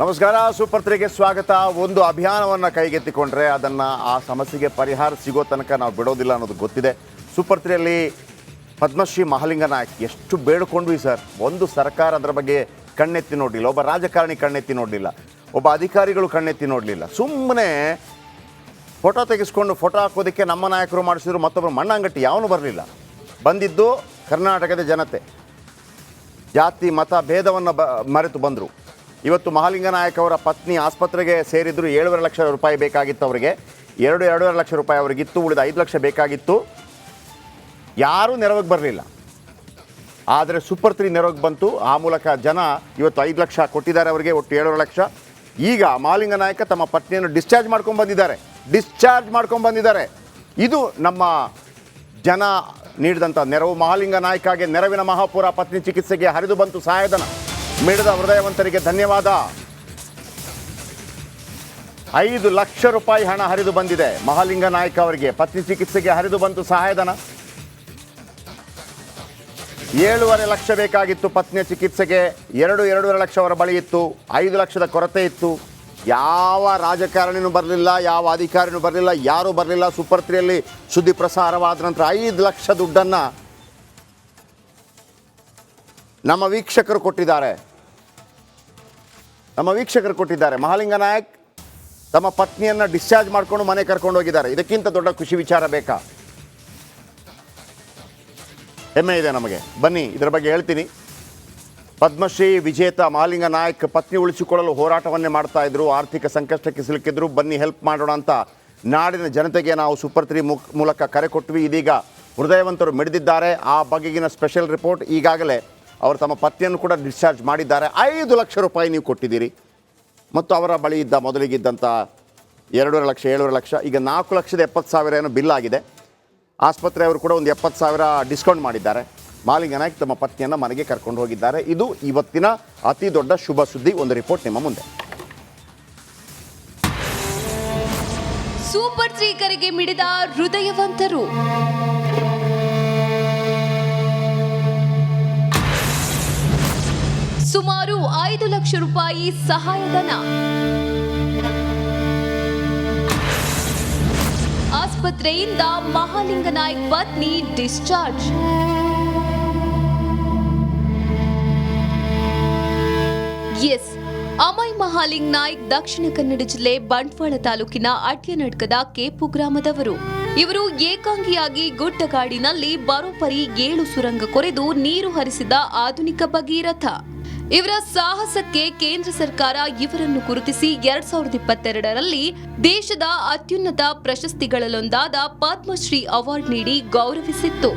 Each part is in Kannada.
ನಮಸ್ಕಾರ, ಸೂಪರ್ ತ್ರೀಗೆ ಸ್ವಾಗತ. ಒಂದು ಅಭಿಯಾನವನ್ನು ಕೈಗೆತ್ತಿಕೊಂಡ್ರೆ ಅದನ್ನು ಆ ಸಮಸ್ಯೆಗೆ ಪರಿಹಾರ ಸಿಗೋ ತನಕ ನಾವು ಬಿಡೋದಿಲ್ಲ ಅನ್ನೋದು ಗೊತ್ತಿದೆ. ಸೂಪರ್ ತ್ರೀಯಲ್ಲಿ ಪದ್ಮಶ್ರೀ ಮಹಾಲಿಂಗ ನಾಯಕ್ ಎಷ್ಟು ಬೇಡ್ಕೊಂಡ್ವಿ ಸರ್. ಒಂದು ಸರ್ಕಾರ ಅದರ ಬಗ್ಗೆ ಕಣ್ಣೆತ್ತಿ ನೋಡಲಿಲ್ಲ. ಒಬ್ಬ ರಾಜಕಾರಣಿ ಕಣ್ಣೆತ್ತಿ ನೋಡಲಿಲ್ಲ. ಒಬ್ಬ ಅಧಿಕಾರಿಗಳು ಕಣ್ಣೆತ್ತಿ ನೋಡಲಿಲ್ಲ. ಸುಮ್ಮನೆ ಫೋಟೋ ತೆಗೆಸ್ಕೊಂಡು ಫೋಟೋ ಹಾಕೋದಕ್ಕೆ ನಮ್ಮ ನಾಯಕರು ಮಾಡಿಸಿದ್ರು ಮತ್ತೊಬ್ಬರು ಮಣ್ಣಂಗಟ್ಟಿ ಯಾವನು ಬರಲಿಲ್ಲ. ಬಂದಿದ್ದು ಕರ್ನಾಟಕದ ಜನತೆ. ಜಾತಿ, ಮತ, ಭೇದವನ್ನು ಬ, ಮರೆತು ಬಂದರು. ಇವತ್ತು ಮಹಾಲಿಂಗ ನಾಯಕ್ ಅವರ ಪತ್ನಿ ಆಸ್ಪತ್ರೆಗೆ ಸೇರಿದ್ರು ಏಳುವರೆ ಲಕ್ಷ ರೂಪಾಯಿ ಬೇಕಾಗಿತ್ತು ಅವರಿಗೆ. ಎರಡು ಎರಡೂವರೆ ಲಕ್ಷ ರೂಪಾಯಿ ಅವರಿಗಿತ್ತು ಉಳಿದ ಐದು ಲಕ್ಷ ಬೇಕಾಗಿತ್ತು. ಯಾರೂ ನೆರವಿಗೆ ಬರಲಿಲ್ಲ. ಆದರೆ ಸೂಪರ್ ತ್ರೀ ನೆರವಿಗೆ ಬಂತು. ಆ ಮೂಲಕ ಜನ ಇವತ್ತು ಐದು ಲಕ್ಷ ಕೊಟ್ಟಿದ್ದಾರೆ ಅವರಿಗೆ, ಒಟ್ಟು ಏಳುವರೆ ಲಕ್ಷ. ಈಗ ಮಹಾಲಿಂಗ ನಾಯಕ ತಮ್ಮ ಪತ್ನಿಯನ್ನು ಡಿಸ್ಚಾರ್ಜ್ ಮಾಡ್ಕೊಂಡು ಬಂದಿದ್ದಾರೆ. ಡಿಸ್ಚಾರ್ಜ್ ಮಾಡ್ಕೊಂಡು ಬಂದಿದ್ದಾರೆ. ಇದು ನಮ್ಮ ಜನ ನೀಡಿದಂಥ ನೆರವು. ಮಹಾಲಿಂಗ ನಾಯಕಾಗೆ ನೆರವಿನ ಮಹಾಪುರ ಪತ್ನಿ ಚಿಕಿತ್ಸೆಗೆ ಹರಿದು ಬಂತು ಸಹಾಯಧನ ಮಿಡಿದ ಹೃದಯವಂತರಿಗೆ ಧನ್ಯವಾದ. ಐದು ಲಕ್ಷ ರೂಪಾಯಿ ಹಣ ಹರಿದು ಬಂದಿದೆ. ಮಹಾಲಿಂಗ ನಾಯಕ ಅವರಿಗೆ ಪತ್ನಿ ಚಿಕಿತ್ಸೆಗೆ ಹರಿದು ಬಂತು ಸಹಾಯಧನ. ಏಳುವರೆ ಲಕ್ಷ ಬೇಕಾಗಿತ್ತು ಪತ್ನಿಯ ಚಿಕಿತ್ಸೆಗೆ. ಎರಡು, ಎರಡೂವರೆ ಲಕ್ಷ ಅವರ ಬಳಿ ಇತ್ತು. ಐದು ಲಕ್ಷದ ಕೊರತೆ ಇತ್ತು. ಯಾವ ರಾಜಕಾರಣಿನೂ ಬರಲಿಲ್ಲ, ಯಾವ ಅಧಿಕಾರಿನೂ ಬರಲಿಲ್ಲ, ಯಾರೂ ಬರಲಿಲ್ಲ. ಸೂಪರ್ ತ್ರೀಯಲ್ಲಿ ಸುದ್ದಿ ಪ್ರಸಾರವಾದ ನಂತರ ಐದು ಲಕ್ಷ ದುಡ್ಡನ್ನು ನಮ್ಮ ವೀಕ್ಷಕರು ಕೊಟ್ಟಿದ್ದಾರೆ. ನಮ್ಮ ವೀಕ್ಷಕರು ಕೊಟ್ಟಿದ್ದಾರೆ. ಮಹಾಲಿಂಗ ನಾಯಕ್ ತಮ್ಮ ಪತ್ನಿಯನ್ನು ಡಿಸ್ಚಾರ್ಜ್ ಮಾಡಿಕೊಂಡು ಮನೆ ಕರ್ಕೊಂಡು ಹೋಗಿದ್ದಾರೆ. ಇದಕ್ಕಿಂತ ದೊಡ್ಡ ಖುಷಿ ವಿಚಾರ ಬೇಕಾ? ಹೆಮ್ಮೆ ಇದೆ ನಮಗೆ. ಬನ್ನಿ, ಇದರ ಬಗ್ಗೆ ಹೇಳ್ತೀನಿ. ಪದ್ಮಶ್ರೀ, ವಿಜೇತ, ಮಹಾಲಿಂಗ ನಾಯಕ್ ಪತ್ನಿ ಉಳಿಸಿಕೊಳ್ಳಲು ಹೋರಾಟವನ್ನೇ ಮಾಡ್ತಾ ಇದ್ರು. ಆರ್ಥಿಕ ಸಂಕಷ್ಟಕ್ಕೆ ಸಿಲುಕಿದ್ರು. ಬನ್ನಿ ಹೆಲ್ಪ್ ಮಾಡೋಣ ಅಂತ ನಾಡಿನ ಜನತೆಗೆ ನಾವು ಸೂಪರ್ ತ್ರೀ ಮೂಲಕ ಕರೆ ಕೊಟ್ವಿ. ಇದೀಗ ಹೃದಯವಂತರು ಮಿಡಿದಿದ್ದಾರೆ. ಆ ಬಗೆಗಿನ ಸ್ಪೆಷಲ್ ರಿಪೋರ್ಟ್ ಈಗಾಗಲೇ ಅವರು ತಮ್ಮ ಪತ್ನಿಯನ್ನು ಕೂಡ ಡಿಸ್ಚಾರ್ಜ್ ಮಾಡಿದ್ದಾರೆ. ಐದು ಲಕ್ಷ ರೂಪಾಯಿ ನೀವು ಕೊಟ್ಟಿದ್ದೀರಿ. ಮತ್ತು ಅವರ ಬಳಿ ಇದ್ದ ಮೊದಲಿಗಿದ್ದಂಥ ಎರಡೂವರೆ ಲಕ್ಷ, ಏಳುವರೆ ಲಕ್ಷ, ಈಗ ನಾಲ್ಕು ಲಕ್ಷದ ಎಪ್ಪತ್ತು ಸಾವಿರ ಏನೋ ಬಿಲ್ ಆಗಿದೆ. ಆಸ್ಪತ್ರೆಯವರು ಕೂಡ ಒಂದು ಎಪ್ಪತ್ತು ಸಾವಿರ ಡಿಸ್ಕೌಂಟ್ ಮಾಡಿದ್ದಾರೆ. ಮಾಲಿಂಗ ನಾಯಕ್ ತಮ್ಮ ಪತ್ನಿಯನ್ನು ಮನೆಗೆ ಕರ್ಕೊಂಡು ಹೋಗಿದ್ದಾರೆ. ಇದು ಇವತ್ತಿನ ಅತಿ ದೊಡ್ಡ ಶುಭ ಸುದ್ದಿ ಒಂದು ರಿಪೋರ್ಟ್ ನಿಮ್ಮ ಮುಂದೆ. ಸೂಪರ್ ತ್ರೀ ಕರೆಗೆ ಮಿಡಿದ ಹೃದಯವಂತರು. ಸುಮಾರು ಐದು ಲಕ್ಷ ರೂಪಾಯಿ ಸಹಾಯಧನ. ಆಸ್ಪತ್ರೆಯಿಂದ ಮಹಾಲಿಂಗ ನಾಯಕ್ ಪತ್ನಿ ಡಿಸ್ಚಾರ್ಜ್. ಎಸ್, ಅಮಯ್ ಮಹಾಲಿಂಗ್ ನಾಯ್ಕ್ ದಕ್ಷಿಣ ಕನ್ನಡ ಜಿಲ್ಲೆ ಬಂಟ್ವಾಳ ತಾಲೂಕಿನ ಅಟ್ಯನಡ್ಕದ ಕೇಪು ಗ್ರಾಮದವರು. ಇವರು ಏಕಾಂಗಿಯಾಗಿ ಗುಡ್ಡಗಾಡಿನಲ್ಲಿ ಬರೋಬ್ಬರಿ ಏಳು ಸುರಂಗ ಕೊರೆದು ನೀರು ಹರಿಸಿದ ಆಧುನಿಕ ಭಗೀರಥ ಇವರ ಸಾಹಸಕ್ಕೆ ಕೇಂದ್ರ ಸರ್ಕಾರ ಇವರನ್ನು ಗುರುತಿಸಿ ಎರಡ್ ಸಾವಿರದ ಇಪ್ಪತ್ತೆರಡರಲ್ಲಿ ದೇಶದ ಅತ್ಯುನ್ನತ ಪ್ರಶಸ್ತಿಗಳಲ್ಲೊಂದಾದ ಪದ್ಮಶ್ರೀ ಅವಾರ್ಡ್ ನೀಡಿ ಗೌರವಿಸಿತ್ತು.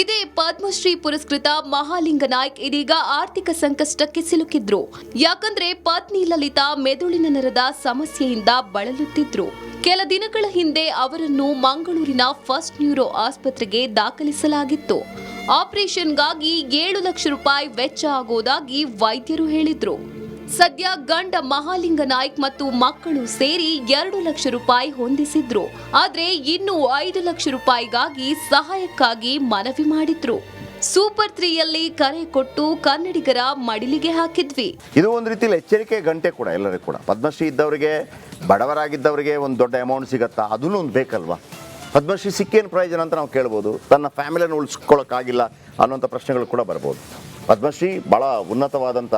ಇದೇ ಪದ್ಮಶ್ರೀ ಪುರಸ್ಕೃತ ಮಹಾಲಿಂಗ ನಾಯ್ಕ್ ಇದೀಗ ಆರ್ಥಿಕ ಸಂಕಷ್ಟಕ್ಕೆ ಸಿಲುಕಿದ್ರು. ಯಾಕಂದ್ರೆ ಪತ್ನಿ ಲಲಿತಾ ಮೆದುಳಿನ ನರದ ಸಮಸ್ಯೆಯಿಂದ ಬಳಲುತ್ತಿದ್ರು. ಕೆಲ ದಿನಗಳ ಹಿಂದೆ ಅವರನ್ನು ಮಂಗಳೂರಿನ ಫಸ್ಟ್ ನ್ಯೂರೋ ಆಸ್ಪತ್ರೆಗೆ ದಾಖಲಿಸಲಾಗಿತ್ತು. ಆಪರೇಷನ್ಗಾಗಿ ಏಳು ಲಕ್ಷ ರೂಪಾಯಿ ವೆಚ್ಚ ಆಗೋದಾಗಿ ವೈದ್ಯರು ಹೇಳಿದ್ರು. ಸದ್ಯ ಗಂಡ ಮಹಾಲಿಂಗ ನಾಯ್ಕ್ ಮತ್ತು ಮಕ್ಕಳು ಸೇರಿ ಎರಡು ಲಕ್ಷ ರೂಪಾಯಿ ಹೊಂದಿಸಿದ್ರು. ಆದರೆ ಇನ್ನೂ ಐದು ಲಕ್ಷ ರೂಪಾಯಿಗಾಗಿ ಸಹಾಯಕ್ಕಾಗಿ ಮನವಿ ಮಾಡಿದ್ರು. ಸೂಪರ್ ತ್ರೀಯಲ್ಲಿ ಕರೆ ಕೊಟ್ಟು ಕನ್ನಡಿಗರ ಮಡಿಲಿಗೆ ಹಾಕಿದ್ವಿ. ಇದು ಒಂದು ರೀತಿಯಲ್ಲಿ ಎಚ್ಚರಿಕೆ ಗಂಟೆ ಕೂಡ, ಎಲ್ಲರಿಗೂ ಕೂಡ. ಪದ್ಮಶ್ರೀ ಇದ್ದವರಿಗೆ, ಬಡವರಾಗಿದ್ದವರಿಗೆ ಒಂದು ದೊಡ್ಡ ಅಮೌಂಟ್ ಸಿಗತ್ತಾ? ಅದನ್ನು ಒಂದು ಬೇಕಲ್ವಾ? ಪದ್ಮಶ್ರೀ ಸಿಕ್ಕೇನು ಪ್ರಯೋಜನ ಅಂತ ನಾವು ಕೇಳ್ಬೋದು. ತನ್ನ ಫ್ಯಾಮಿಲಿಯನ್ನು ಉಳಿಸ್ಕೊಳ್ಳೋಕ್ಕಾಗಿಲ್ಲ ಅನ್ನೋಂಥ ಪ್ರಶ್ನೆಗಳು ಕೂಡ ಬರ್ಬೋದು. ಪದ್ಮಶ್ರೀ ಭಾಳ ಉನ್ನತವಾದಂಥ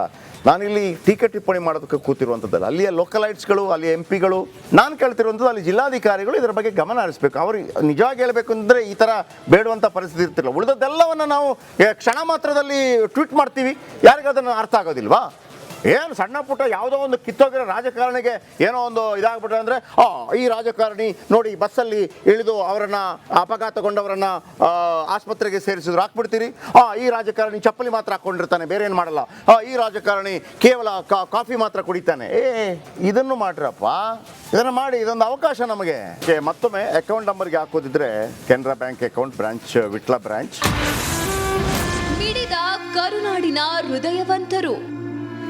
ನಾನಿಲ್ಲಿ ಟೀಕೆ ಟಿಪ್ಪಣಿ ಮಾಡೋದಕ್ಕೆ ಕೂತಿರುವಂಥದ್ದಲ್ಲ ಅಲ್ಲಿಯ ಲೋಕಲೈಟ್ಸ್ಗಳು, ಅಲ್ಲಿಯ ಎಂ ಪಿಗಳು ನಾನು ಕೇಳ್ತಿರುವಂಥದ್ದು ಅಲ್ಲಿ ಜಿಲ್ಲಾಧಿಕಾರಿಗಳು ಇದರ ಬಗ್ಗೆ ಗಮನ ಹರಿಸ್ಬೇಕು. ಅವರು ನಿಜವಾಗಿ ಹೇಳಬೇಕು ಅಂದರೆ ಈ ಥರ ಬೇಡುವಂಥ ಪರಿಸ್ಥಿತಿ ಇರ್ತಿಲ್ಲ ಉಳಿದದ್ದೆಲ್ಲವನ್ನು ನಾವು ಕ್ಷಣ ಮಾತ್ರದಲ್ಲಿ ಟ್ವೀಟ್ ಮಾಡ್ತೀವಿ. ಯಾರಿಗೂ ಅದನ್ನು ಅರ್ಥ ಆಗೋದಿಲ್ವಾ? ಏನು ಸಣ್ಣ ಪುಟ್ಟ ಯಾವುದೋ ಒಂದು ಕಿತ್ತೋಗಿರೋ ರಾಜಕಾರಣಿಗೆ ಏನೋ ಒಂದು ಇದಾಗ್ಬಿಟ್ರೆ ಅಂದರೆ, ಆ, ಈ ರಾಜಕಾರಣಿ ನೋಡಿ ಬಸ್ಸಲ್ಲಿ ಇಳಿದು ಅವರನ್ನು ಅಪಘಾತಗೊಂಡವರನ್ನ ಆಸ್ಪತ್ರೆಗೆ ಸೇರಿಸಿದ್ರು. ಹಾಕ್ಬಿಡ್ತೀರಿ? ಆ, ಈ ರಾಜಕಾರಣಿ ಚಪ್ಪಲಿ ಮಾತ್ರ ಹಾಕ್ಕೊಂಡಿರ್ತಾನೆ, ಬೇರೆ ಏನು ಮಾಡಲ್ಲ. ಆ, ಈ ರಾಜಕಾರಣಿ ಕೇವಲ ಕಾಫಿ ಮಾತ್ರ ಕುಡಿತಾನೆ. ಏ, ಇದನ್ನು ಮಾಡ್ರಪ್ಪ. ಇದನ್ನು ಮಾಡಿ, ಇದೊಂದು ಅವಕಾಶ ನಮಗೆ. ಮತ್ತೊಮ್ಮೆ ಅಕೌಂಟ್ ನಂಬರ್ಗೆ ಹಾಕೋದಿದ್ರೆ Canara bank account branch Vitla branch. ಕರುನಾಡಿನ ಹೃದಯವಂತರು.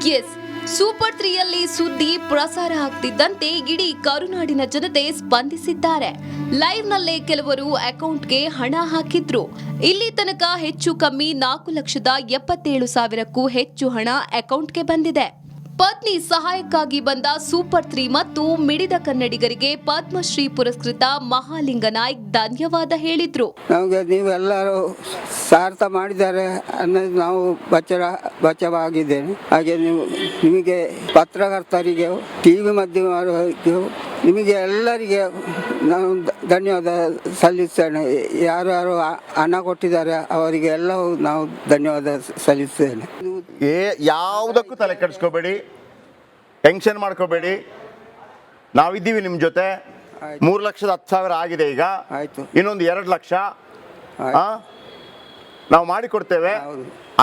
ಎಸ್ ಸೂಪರ್ ತ್ರೀಯಲ್ಲಿ ಸುದ್ದಿ ಪ್ರಸಾರ ಆಗ್ತಿದ್ದಂತೆ ಇಡೀ ಕರುನಾಡಿನ ಜನತೆ ಸ್ಪಂದಿಸಿದ್ದಾರೆ. ಲೈವ್ ನಲ್ಲೇ ಕೆಲವರು ಅಕೌಂಟ್ಗೆ ಹಣ ಹಾಕಿದ್ರು. ಇಲ್ಲಿ ತನಕ ಹೆಚ್ಚು ಕಮ್ಮಿ ನಾಲ್ಕು ಲಕ್ಷದ ಎಪ್ಪತ್ತೇಳು ಸಾವಿರಕ್ಕೂ ಹೆಚ್ಚು ಹಣ ಅಕೌಂಟ್ಗೆ ಬಂದಿದೆ. ಪತ್ನಿ ಸಹಾಯಕ್ಕಾಗಿ ಬಂದ ಸೂಪರ್ ತ್ರೀ ಮತ್ತು ಮಿಡಿದ ಕನ್ನಡಿಗರಿಗೆ ಪದ್ಮಶ್ರೀ ಪುರಸ್ಕೃತ ಮಹಾಲಿಂಗ ನಾಯ್ಕ್ ಧನ್ಯವಾದ ಹೇಳಿದ್ರು. ನಮಗೆ ನೀವೆಲ್ಲರೂ ಸಾರ್ಥ ಮಾಡಿದ್ದಾರೆ ಅನ್ನೋದು ನಾವು ಬಚ್ಚರ, ಬಚ್ಚವಾಗಿದ್ದೇನೆ. ಹಾಗೆ ನೀವು ನಿಮಗೆ ಪತ್ರಕರ್ತರಿಗೆ ಟಿವಿ ವಿ ಮಾಧ್ಯಮರಿಗೆ ನಿಮಗೆ ಎಲ್ಲರಿಗೆ ನಾನು ಧನ್ಯವಾದ ಸಲ್ಲಿಸ್ತೇನೆ. ಯಾರು ಯಾರು ಹಣ ಕೊಟ್ಟಿದ್ದಾರೆ ಅವರಿಗೆ ಎಲ್ಲವೂ ನಾವು ಧನ್ಯವಾದ ಸಲ್ಲಿಸ್ತೇನೆ. ಏ ಯಾವುದಕ್ಕೂ ತಲೆ ಕೆಡಿಸ್ಕೋಬೇಡಿ. ಟೆನ್ಷನ್ ಮಾಡ್ಕೋಬೇಡಿ. ನಾವಿದ್ದೀವಿ ನಿಮ್ಮ ಜೊತೆ. ಮೂರು ಲಕ್ಷದ ಹತ್ತು ಸಾವಿರ ಆಗಿದೆ ಈಗ. ಆಯಿತು. ಇನ್ನೊಂದು ಎರಡು ಲಕ್ಷ. ನಾವು ಮಾಡಿಕೊಡ್ತೇವೆ.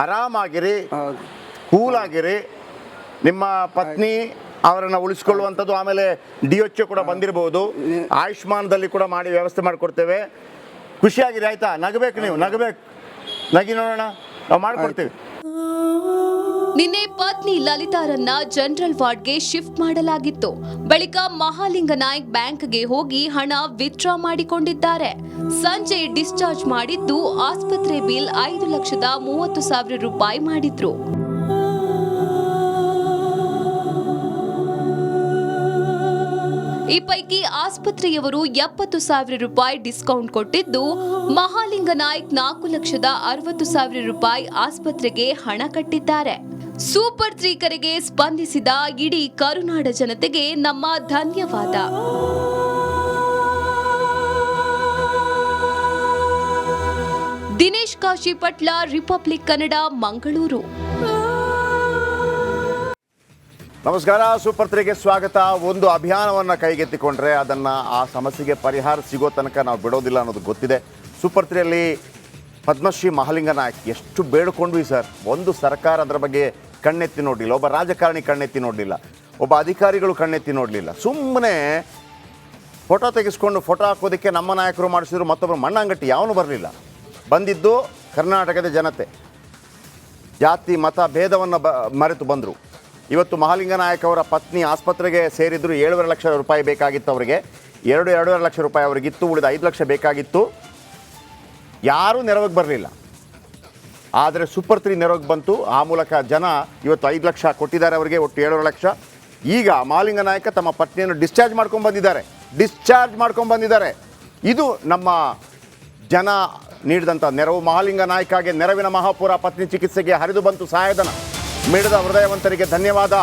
ಆರಾಮಾಗಿರಿ. ಕೂಲ್ ಕೂಲಾಗಿರಿ. ನಿಮ್ಮ ಪತ್ನಿ ಅವರನ್ನ ಉಳಿಸ್ಕೊಳ್ಳುವಂಥದ್ದು ಆಮೇಲೆ ಡಿ ಎಚ್ ಕೂಡ ಬಂದಿರಬಹುದು ಆಯುಷ್ಮಾನದಲ್ಲಿ ಕೂಡ ಮಾಡಿ ವ್ಯವಸ್ಥೆ ಮಾಡಿಕೊಡ್ತೇವೆ. ಖುಷಿಯಾಗಿರಿ ಆಯ್ತಾ? ನಗಬೇಕು ನೀವು ನಗಬೇಕು. ನಗಿ ನೋಡೋಣ. ನಾವು ಮಾಡ್ಕೊಡ್ತೇವೆ. ನಿನ್ನೆ ಪತ್ನಿ ಲಲಿತಾರನ್ನ ಜನರಲ್ ವಾರ್ಡ್ಗೆ ಶಿಫ್ಟ್ ಮಾಡಲಾಗಿತ್ತು. ಬಳಿಕ ಮಹಾಲಿಂಗ ನಾಯ್ಕ್ ಬ್ಯಾಂಕ್ಗೆ ಹೋಗಿ ಹಣ ವಿತ್ಡ್ರಾ ಮಾಡಿಕೊಂಡಿದ್ದಾರೆ. ಸಂಜೆ ಡಿಸ್ಚಾರ್ಜ್ ಮಾಡಿದ್ದು ಆಸ್ಪತ್ರೆ ಬಿಲ್ ಐದು ಲಕ್ಷದ ಮೂವತ್ತು ಸಾವಿರ ರೂಪಾಯಿ ಮಾಡಿದ್ರು. ಈ ಪೈಕಿ ಆಸ್ಪತ್ರೆಯವರು ಎಪ್ಪತ್ತು ಸಾವಿರ ರೂಪಾಯಿ ಡಿಸ್ಕೌಂಟ್ ಕೊಟ್ಟಿದ್ದು, ಮಹಾಲಿಂಗ ನಾಯ್ಕ್ ನಾಲ್ಕು ಲಕ್ಷದ ಅರವತ್ತು ಸಾವಿರ ರೂಪಾಯಿ ಆಸ್ಪತ್ರೆಗೆ ಹಣ ಕಟ್ಟಿದ್ದಾರೆ. ಸೂಪರ್ ತ್ರೀ ಕರೆಗೆ ಸ್ಪಂದಿಸಿದ ಇಡೀ ಕರುನಾಡ ಜನತೆಗೆ ನಮ್ಮ ಧನ್ಯವಾದ. ದಿನೇಶ್ ಕಾಶಿ ಪಟ್ಲ ರಿಪಬ್ಲಿಕ್ ಕನ್ನಡ, ಮಂಗಳೂರು. ನಮಸ್ಕಾರ, ಸೂಪರ್ ತ್ರೀಗೆ ಸ್ವಾಗತ. ಒಂದು ಅಭಿಯಾನವನ್ನು ಕೈಗೆತ್ತಿಕೊಂಡ್ರೆ ಅದನ್ನು ಆ ಸಮಸ್ಯೆಗೆ ಪರಿಹಾರ ಸಿಗೋ ತನಕ ನಾವು ಬಿಡೋದಿಲ್ಲ ಅನ್ನೋದು ಗೊತ್ತಿದೆ. ಸೂಪರ್ ತ್ರೀಯಲ್ಲಿ ಪದ್ಮಶ್ರೀ ಮಹಾಲಿಂಗ ನಾಯಕ್ ಎಷ್ಟು ಬೇಡ್ಕೊಂಡ್ವಿ ಸರ್. ಒಂದು ಸರ್ಕಾರ ಅದರ ಬಗ್ಗೆ ಕಣ್ಣೆತ್ತಿ ನೋಡಲಿಲ್ಲ. ಒಬ್ಬ ರಾಜಕಾರಣಿ ಕಣ್ಣೆತ್ತಿ ನೋಡಲಿಲ್ಲ. ಒಬ್ಬ ಅಧಿಕಾರಿಗಳು ಕಣ್ಣೆತ್ತಿ ನೋಡಲಿಲ್ಲ. ಸುಮ್ಮನೆ ಫೋಟೋ ತೆಗೆಸ್ಕೊಂಡು ಫೋಟೋ ಹಾಕೋದಕ್ಕೆ ನಮ್ಮ ನಾಯಕರು ಮಾಡಿಸಿದ್ರು ಮತ್ತೊಬ್ಬರು ಮಣ್ಣಂಗಟ್ಟಿ ಯಾವನು ಬರಲಿಲ್ಲ. ಬಂದಿದ್ದು ಕರ್ನಾಟಕದ ಜನತೆ. ಜಾತಿ, ಮತ, ಭೇದವನ್ನು ಬ, ಮರೆತು ಬಂದರು. ಇವತ್ತು ಮಹಾಲಿಂಗ ನಾಯಕ್ ಅವರ ಪತ್ನಿ ಆಸ್ಪತ್ರೆಗೆ ಸೇರಿದ್ರು ಏಳುವರೆ ಲಕ್ಷ ರೂಪಾಯಿ ಬೇಕಾಗಿತ್ತು ಅವರಿಗೆ. ಎರಡು ಎರಡೂವರೆ ಲಕ್ಷ ರೂಪಾಯಿ ಅವರಿಗಿತ್ತು ಉಳಿದ ಐದು ಲಕ್ಷ ಬೇಕಾಗಿತ್ತು. ಯಾರೂ ನೆರವಿಗೆ ಬರಲಿಲ್ಲ. ಆದರೆ ಸೂಪರ್ ತ್ರೀ ನೆರವಿಗೆ ಬಂತು. ಆ ಮೂಲಕ ಜನ ಇವತ್ತು ಐದು ಲಕ್ಷ ಕೊಟ್ಟಿದ್ದಾರೆ ಅವರಿಗೆ, ಒಟ್ಟು ಏಳುವರೆ ಲಕ್ಷ. ಈಗ ಮಹಾಲಿಂಗ ನಾಯಕ ತಮ್ಮ ಪತ್ನಿಯನ್ನು ಡಿಸ್ಚಾರ್ಜ್ ಮಾಡ್ಕೊಂಡು ಬಂದಿದ್ದಾರೆ. ಡಿಸ್ಚಾರ್ಜ್ ಮಾಡ್ಕೊಂಡು ಬಂದಿದ್ದಾರೆ. ಇದು ನಮ್ಮ ಜನ ನೀಡಿದಂಥ ನೆರವು. ಮಹಾಲಿಂಗ ನಾಯಕಾಗೆ ನೆರವಿನ ಮಹಾಪುರ ಪತ್ನಿ ಚಿಕಿತ್ಸೆಗೆ ಹರಿದು ಬಂತು ಸಹಾಯಧನ ಮಿಡಿದ ಹೃದಯವಂತರಿಗೆ ಧನ್ಯವಾದ.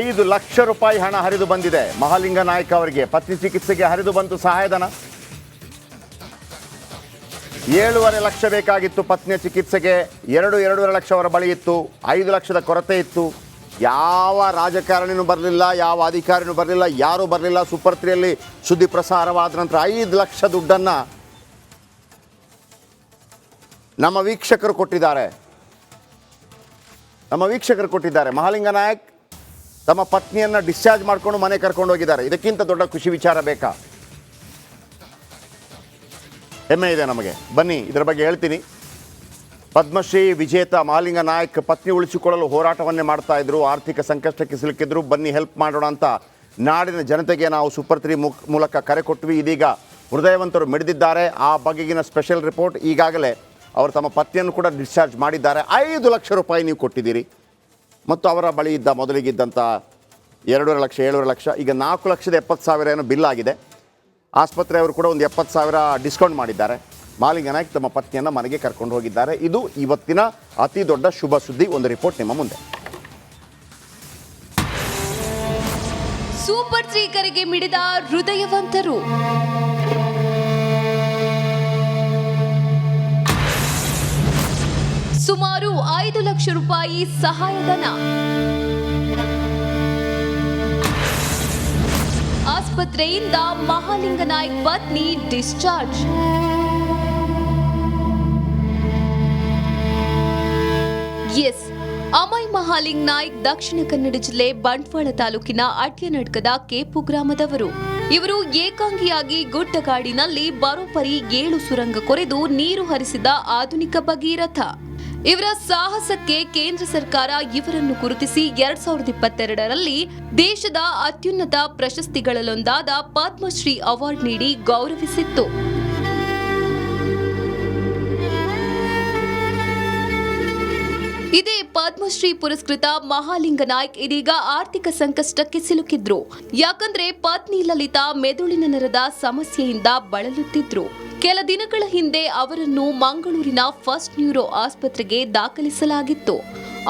ಐದು ಲಕ್ಷ ರೂಪಾಯಿ ಹಣ ಹರಿದು ಬಂದಿದೆ. ಮಹಾಲಿಂಗ ನಾಯಕ ಅವರಿಗೆ ಪತ್ನಿ ಚಿಕಿತ್ಸೆಗೆ ಹರಿದು ಬಂತು ಸಹಾಯಧನ. ಏಳುವರೆ ಲಕ್ಷ ಬೇಕಾಗಿತ್ತು ಪತ್ನಿಯ ಚಿಕಿತ್ಸೆಗೆ. ಎರಡು, ಎರಡೂವರೆ ಲಕ್ಷ ಅವರ ಬಳಿ ಇತ್ತು. ಐದು ಲಕ್ಷದ ಕೊರತೆ ಇತ್ತು. ಯಾವ ರಾಜಕಾರಣಿನೂ ಬರಲಿಲ್ಲ, ಯಾವ ಅಧಿಕಾರಿನೂ ಬರಲಿಲ್ಲ, ಯಾರೂ ಬರಲಿಲ್ಲ. ಸೂಪರ್ ತ್ರೀಯಲ್ಲಿ ಸುದ್ದಿ ಪ್ರಸಾರವಾದ ನಂತರ ಐದು ಲಕ್ಷ ದುಡ್ಡನ್ನು ನಮ್ಮ ವೀಕ್ಷಕರು ಕೊಟ್ಟಿದ್ದಾರೆ. ನಮ್ಮ ವೀಕ್ಷಕರು ಕೊಟ್ಟಿದ್ದಾರೆ. ಮಹಾಲಿಂಗ ನಾಯಕ್ ತಮ್ಮ ಪತ್ನಿಯನ್ನು ಡಿಸ್ಚಾರ್ಜ್ ಮಾಡಿಕೊಂಡು ಮನೆ ಕರ್ಕೊಂಡು ಹೋಗಿದ್ದಾರೆ. ಇದಕ್ಕಿಂತ ದೊಡ್ಡ ಖುಷಿ ವಿಚಾರ ಬೇಕಾ? ಹೆಮ್ಮೆ ಇದೆ ನಮಗೆ. ಬನ್ನಿ, ಇದರ ಬಗ್ಗೆ ಹೇಳ್ತೀನಿ. ಪದ್ಮಶ್ರೀ, ವಿಜೇತ ಮಾಲಿಂಗ ನಾಯಕ್ ಪತ್ನಿ ಉಳಿಸಿಕೊಳ್ಳಲು ಹೋರಾಟವನ್ನೇ ಮಾಡ್ತಾ ಇದ್ರು. ಆರ್ಥಿಕ ಸಂಕಷ್ಟಕ್ಕೆ ಸಿಲುಕಿದ್ರು. ಬನ್ನಿ ಹೆಲ್ಪ್ ಮಾಡೋಣ ಅಂತ ನಾಡಿನ ಜನತೆಗೆ ನಾವು ಸೂಪರ್ ತ್ರೀ ಮೂಲಕ ಕರೆ ಕೊಟ್ವಿ. ಇದೀಗ ಹೃದಯವಂತರು ಮಿಡಿದಿದ್ದಾರೆ. ಆ ಬಗೆಗಿನ ಸ್ಪೆಷಲ್ ರಿಪೋರ್ಟ್ ಈಗಾಗಲೇ ಅವರು ತಮ್ಮ ಪತ್ನಿಯನ್ನು ಕೂಡ ಡಿಸ್ಚಾರ್ಜ್ ಮಾಡಿದ್ದಾರೆ. ಐದು ಲಕ್ಷ ರೂಪಾಯಿ ನೀವು ಕೊಟ್ಟಿದ್ದೀರಿ. ಮತ್ತು ಅವರ ಬಳಿ ಇದ್ದ ಮೊದಲಿಗಿದ್ದಂಥ ಎರಡೂವರೆ ಲಕ್ಷ, ಏಳುವರೆ ಲಕ್ಷ, ಈಗ ನಾಲ್ಕು ಲಕ್ಷದ ಎಪ್ಪತ್ತು ಸಾವಿರ ಏನೋ ಬಿಲ್ ಆಗಿದೆ. ಆಸ್ಪತ್ರೆಯವರು ಕೂಡ ಒಂದು ಎಪ್ಪತ್ತು ಸಾವಿರ ಡಿಸ್ಕೌಂಟ್ ಮಾಡಿದ್ದಾರೆ. ಮಾಲಿಂಗ ನಾಯ್ಕ್ ತಮ್ಮ ಪತ್ನಿಯನ್ನು ಮನೆಗೆ ಕರ್ಕೊಂಡು ಹೋಗಿದ್ದಾರೆ. ಇದು ಇವತ್ತಿನ ಅತಿ ದೊಡ್ಡ ಶುಭ ಸುದ್ದಿ ಒಂದು ರಿಪೋರ್ಟ್ ನಿಮ್ಮ ಮುಂದೆ. ಸೂಪರ್ ತ್ರೀ ಕರೆಗೆ ಮಿಡಿದ ಹೃದಯವಂತರು. ಸುಮಾರು ಐದು ಲಕ್ಷ ರೂಪಾಯಿ ಸಹಾಯಧನ. ಆಸ್ಪತ್ರೆಯಿಂದ ಮಹಾಲಿಂಗ ನಾಯ್ಕ್ ಪತ್ನಿ ಡಿಸ್ಚಾರ್ಜ್. ಎಸ್, ಅಮಯ್ ಮಹಾಲಿಂಗ್ ನಾಯ್ಕ್ ದಕ್ಷಿಣ ಕನ್ನಡ ಜಿಲ್ಲೆ ಬಂಟ್ವಾಳ ತಾಲೂಕಿನ ಅಟ್ಯನಡ್ಕದ ಕೇಪು ಗ್ರಾಮದವರು. ಇವರು ಏಕಾಂಗಿಯಾಗಿ ಗುಡ್ಡಗಾಡಿನಲ್ಲಿ ಬರೋಬ್ಬರಿ ಏಳು ಸುರಂಗ ಕೊರೆದು ನೀರು ಹರಿಸಿದ ಆಧುನಿಕ ಭಗೀರಥ. ಇವರ ಸಾಹಸಕ್ಕೆ ಕೇಂದ್ರ ಸರ್ಕಾರ ಇವರನ್ನು ಗುರುತಿಸಿ ಎರಡ್ ಸಾವಿರದ ಇಪ್ಪತ್ತೆರಡರಲ್ಲಿ ದೇಶದ ಅತ್ಯುನ್ನತ ಪ್ರಶಸ್ತಿಗಳಲ್ಲೊಂದಾದ ಪದ್ಮಶ್ರೀ ಅವಾರ್ಡ್ ನೀಡಿ ಗೌರವಿಸಿತ್ತು. ಇದೇ ಪದ್ಮಶ್ರೀ ಪುರಸ್ಕೃತ ಮಹಾಲಿಂಗ ನಾಯ್ಕ್ ಇದೀಗ ಆರ್ಥಿಕ ಸಂಕಷ್ಟಕ್ಕೆ ಸಿಲುಕಿದ್ರು. ಯಾಕಂದ್ರೆ ಪತ್ನಿ ಲಲಿತಾ ಮೆದುಳಿನ ನರದ ಸಮಸ್ಯೆಯಿಂದ ಬಳಲುತ್ತಿದ್ರು. ಕೆಲ ದಿನಗಳ ಹಿಂದೆ ಅವರನ್ನು ಮಂಗಳೂರಿನ ಫಸ್ಟ್ ನ್ಯೂರೋ ಆಸ್ಪತ್ರೆಗೆ ದಾಖಲಿಸಲಾಗಿತ್ತು.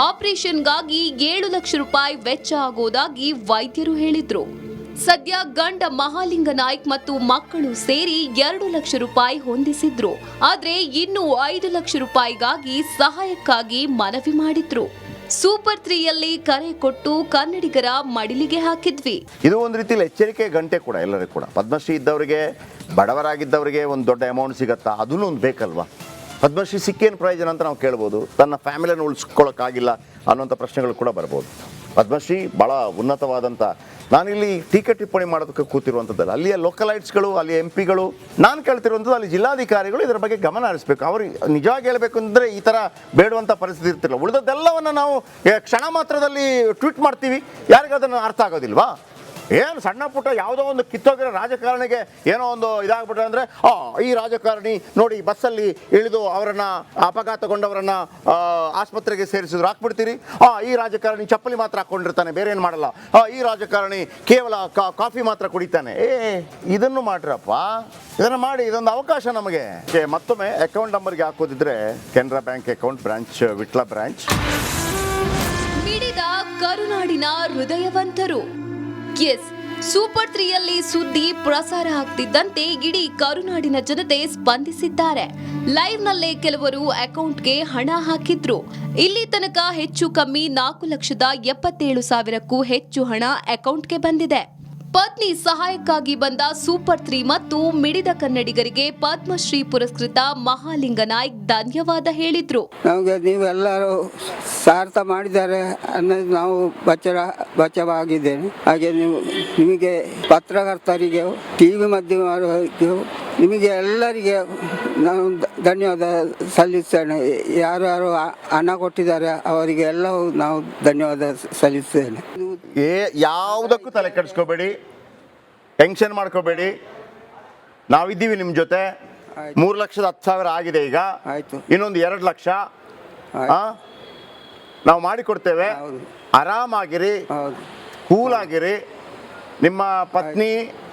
ಆಪರೇಷನ್ಗಾಗಿ ಏಳು ಲಕ್ಷ ರೂಪಾಯಿ ವೆಚ್ಚ ಆಗೋದಾಗಿ ವೈದ್ಯರು ಹೇಳಿದ್ರು. ಸದ್ಯ ಗಂಡ ಮಹಾಲಿಂಗ ನಾಯ್ಕ್ ಮತ್ತು ಮಕ್ಕಳು ಸೇರಿ ಎರಡು ಲಕ್ಷ ರೂಪಾಯಿ ಹೊಂದಿಸಿದ್ರು. ಆದ್ರೆ ಇನ್ನು ಐದು ಲಕ್ಷ ರೂಪಾಯಿಗಾಗಿ ಸಹಾಯಕ್ಕಾಗಿ ಮನವಿ ಮಾಡಿದ್ರು. ಸೂಪರ್ ತ್ರೀಯಲ್ಲಿ ಕರೆ ಕೊಟ್ಟು ಕನ್ನಡಿಗರ ಮಡಿಲಿಗೆ ಹಾಕಿದ್ವಿ. ಇದು ಒಂದು ರೀತಿಯಲ್ಲಿ ಎಚ್ಚರಿಕೆ ಗಂಟೆ ಕೂಡ ಎಲ್ಲರಿಗೂ ಕೂಡ. ಪದ್ಮಶ್ರೀ ಇದ್ದವರಿಗೆ, ಬಡವರಾಗಿದ್ದವರಿಗೆ ಒಂದು ದೊಡ್ಡ ಅಮೌಂಟ್ ಸಿಗತ್ತಾ? ಅದನ್ನು ಒಂದು ಬೇಕಲ್ವಾ? ಪದ್ಮಶ್ರೀ ಸಿಕ್ಕೇನು ಪ್ರಯೋಜನ ಅಂತ ನಾವು ಕೇಳ್ಬೋದು. ತನ್ನ ಫ್ಯಾಮಿಲಿಯನ್ನು ಉಳಿಸ್ಕೊಳ್ಳೋಕ್ಕಾಗಿಲ್ಲ ಅನ್ನೋಂಥ ಪ್ರಶ್ನೆಗಳು ಕೂಡ ಬರ್ಬೋದು. ಪದ್ಮಶ್ರೀ ಭಾಳ ಉನ್ನತವಾದಂಥ ನಾನಿಲ್ಲಿ ಟೀಕೆ ಟಿಪ್ಪಣಿ ಮಾಡೋದಕ್ಕೆ ಕೂತಿರುವಂಥದ್ದಲ್ಲ ಅಲ್ಲಿಯ ಲೋಕಲೈಟ್ಸ್ಗಳು ಅಲ್ಲಿ ಎಂ ಪಿಗಳು ನಾನು ಕೇಳ್ತಿರುವಂಥದ್ದು ಅಲ್ಲಿ ಜಿಲ್ಲಾಧಿಕಾರಿಗಳು ಇದರ ಬಗ್ಗೆ ಗಮನ ಹರಿಸ್ಬೇಕು. ಅವರು ನಿಜವಾಗಿ ಹೇಳಬೇಕು ಅಂದರೆ ಈ ಥರ ಬೇಡುವಂಥ ಪರಿಸ್ಥಿತಿ ಇರ್ತಿಲ್ಲ ಉಳಿದದ್ದೆಲ್ಲವನ್ನು ನಾವು ಕ್ಷಣ ಮಾತ್ರದಲ್ಲಿ ಟ್ವೀಟ್ ಮಾಡ್ತೀವಿ. ಯಾರಿಗೂ ಅದನ್ನು ಅರ್ಥ ಆಗೋದಿಲ್ವಾ? ಏನು ಸಣ್ಣ ಪುಟ್ಟ ಯಾವುದೋ ಒಂದು ಕಿತ್ತೋಗಿರೋ ರಾಜಕಾರಣಿಗೆ ಏನೋ ಒಂದು ಇದಾಗ್ಬಿಟ್ರೆ ಅಂದರೆ, ಆ, ಈ ರಾಜಕಾರಣಿ ನೋಡಿ ಬಸ್ಸಲ್ಲಿ ಇಳಿದು ಅವರನ್ನು ಅಪಘಾತಗೊಂಡವರನ್ನ ಆಸ್ಪತ್ರೆಗೆ ಸೇರಿಸಿದ್ರು. ಹಾಕ್ಬಿಡ್ತೀರಿ? ಆ, ಈ ರಾಜಕಾರಣಿ ಚಪ್ಪಲಿ ಮಾತ್ರ ಹಾಕ್ಕೊಂಡಿರ್ತಾನೆ, ಬೇರೆ ಏನು ಮಾಡಲ್ಲ. ಆ, ಈ ರಾಜಕಾರಣಿ ಕೇವಲ ಕಾಫಿ ಮಾತ್ರ ಕುಡಿತಾನೆ. ಏ, ಇದನ್ನು ಮಾಡ್ರಪ್ಪ. ಇದನ್ನು ಮಾಡಿ, ಇದೊಂದು ಅವಕಾಶ ನಮಗೆ. ಮತ್ತೊಮ್ಮೆ ಅಕೌಂಟ್ ನಂಬರ್ಗೆ ಹಾಕೋದಿದ್ರೆ Canara bank account branch Vitla branch. ಕರುನಾಡಿನ ಹೃದಯವಂತರು. ಎಸ್ ಸೂಪರ್ ತ್ರೀಯಲ್ಲಿ ಸುದ್ದಿ ಪ್ರಸಾರ ಆಗ್ತಿದ್ದಂತೆ ಇಡೀ ಕರುನಾಡಿನ ಜನತೆ ಸ್ಪಂದಿಸಿದ್ದಾರೆ. ಲೈವ್ ನಲ್ಲೇ ಕೆಲವರು ಅಕೌಂಟ್ಗೆ ಹಣ ಹಾಕಿದ್ರು. ಇಲ್ಲಿ ತನಕ ಹೆಚ್ಚು ಕಮ್ಮಿ ನಾಲ್ಕು ಲಕ್ಷದ ಎಪ್ಪತ್ತೇಳು ಸಾವಿರಕ್ಕೂ ಹೆಚ್ಚು ಹಣ ಅಕೌಂಟ್ಗೆ ಬಂದಿದೆ. ಪತ್ನಿ ಸಹಾಯಕ್ಕಾಗಿ ಬಂದ ಸೂಪರ್ ತ್ರೀ ಮತ್ತು ಮಿಡಿದ ಕನ್ನಡಿಗರಿಗೆ ಪದ್ಮಶ್ರೀ ಪುರಸ್ಕೃತ ಮಹಾಲಿಂಗ ನಾಯ್ಕ್ ಧನ್ಯವಾದ ಹೇಳಿದ್ರು. ನಮಗೆ ನೀವೆಲ್ಲರೂ ಸಾರ್ಥ ಮಾಡಿದ್ದಾರೆ ಅನ್ನೋದು ನಾವು ಬಚ್ಚರ ಬಚ್ಚವಾಗಿದ್ದೇನೆ ಹಾಗೆ ನೀವು ನಿಮಗೆ ಪತ್ರಕರ್ತರಿಗೆ ಟಿವಿ ವಿ ಮಾಧ್ಯಮದವರಿಗೂ ನಿಮಗೆ ಎಲ್ಲರಿಗೆ ನಾನು ಧನ್ಯವಾದ ಸಲ್ಲಿಸ್ತೇನೆ. ಯಾರು ಯಾರು ಹಣ ಕೊಟ್ಟಿದ್ದಾರೆ ಅವರಿಗೆ ಎಲ್ಲವೂ ನಾವು ಧನ್ಯವಾದ ಸಲ್ಲಿಸ್ತೇನೆ. ಏ ಯಾವುದಕ್ಕೂ ತಲೆ ಕೆಡಿಸ್ಕೋಬೇಡಿ. ಟೆನ್ಷನ್ ಮಾಡ್ಕೋಬೇಡಿ. ನಾವಿದ್ದೀವಿ ನಿಮ್ಮ ಜೊತೆ. ಮೂರು ಲಕ್ಷದ ಹತ್ತು ಸಾವಿರ ಆಗಿದೆ ಈಗ. ಆಯಿತು. ಇನ್ನೊಂದು ಎರಡು ಲಕ್ಷ. ನಾವು ಮಾಡಿಕೊಡ್ತೇವೆ. ಆರಾಮಾಗಿರಿ. ಕೂಲ್ ಕೂಲಾಗಿರಿ. ನಿಮ್ಮ ಪತ್ನಿ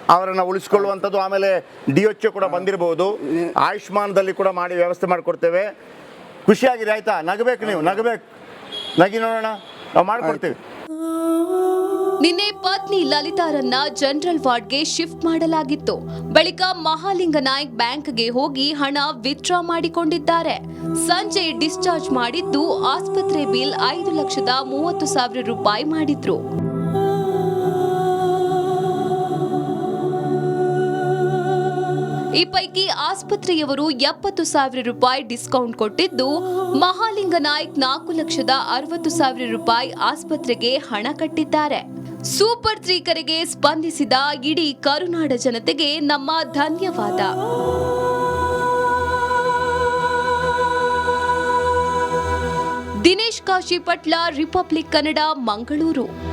ಅವರನ್ನ ಉಳಿಸ್ಕೊಳ್ಳುವಂಥದ್ದು ಆಮೇಲೆ ಡಿ ಎಚ್ ಕೂಡ ಬಂದಿರಬಹುದು ಆಯುಷ್ಮಾನದಲ್ಲಿ ಕೂಡ ಮಾಡಿ ವ್ಯವಸ್ಥೆ ಮಾಡಿಕೊಡ್ತೇವೆ. ಖುಷಿಯಾಗಿರಿ ಆಯ್ತಾ? ನಗಬೇಕು ನೀವು ನಗಬೇಕು. ನಗಿ ನೋಡೋಣ. ನಾವು ಮಾಡಿಕೊಡ್ತೀವಿ. ನಿನ್ನೆ ಪತ್ನಿ ಲಲಿತಾರನ್ನ ಜನರಲ್ ವಾರ್ಡ್ಗೆ ಶಿಫ್ಟ್ ಮಾಡಲಾಗಿತ್ತು. ಬಳಿಕ ಮಹಾಲಿಂಗ ನಾಯ್ಕ್ ಬ್ಯಾಂಕ್ಗೆ ಹೋಗಿ ಹಣ ವಿತ್ಡ್ರಾ ಮಾಡಿಕೊಂಡಿದ್ದಾರೆ. ಸಂಜೆ ಡಿಸ್ಚಾರ್ಜ್ ಮಾಡಿದ್ದು ಆಸ್ಪತ್ರೆ ಬಿಲ್ ಐದು ಲಕ್ಷದ ಮೂವತ್ತು ಸಾವಿರ ರೂಪಾಯಿ ಮಾಡಿದ್ರು. ಈ ಪೈಕಿ ಆಸ್ಪತ್ರೆಯವರು ಎಪ್ಪತ್ತು ಸಾವಿರ ರೂಪಾಯಿ ಡಿಸ್ಕೌಂಟ್ ಕೊಟ್ಟಿದ್ದು, ಮಹಾಲಿಂಗ ನಾಯ್ಕ್ ನಾಲ್ಕು ಲಕ್ಷದ ಅರವತ್ತು ಸಾವಿರ ರೂಪಾಯಿ ಆಸ್ಪತ್ರೆಗೆ ಹಣ ಕಟ್ಟಿದ್ದಾರೆ. ಸೂಪರ್ ತ್ರೀ ಕರೆಗೆ ಸ್ಪಂದಿಸಿದ ಇಡೀ ಕರುನಾಡ ಜನತೆಗೆ ನಮ್ಮ ಧನ್ಯವಾದ. ದಿನೇಶ್ ಕಾಶಿಪಟ್ಲ, ರಿಪಬ್ಲಿಕ್ ಕನ್ನಡ, ಮಂಗಳೂರು.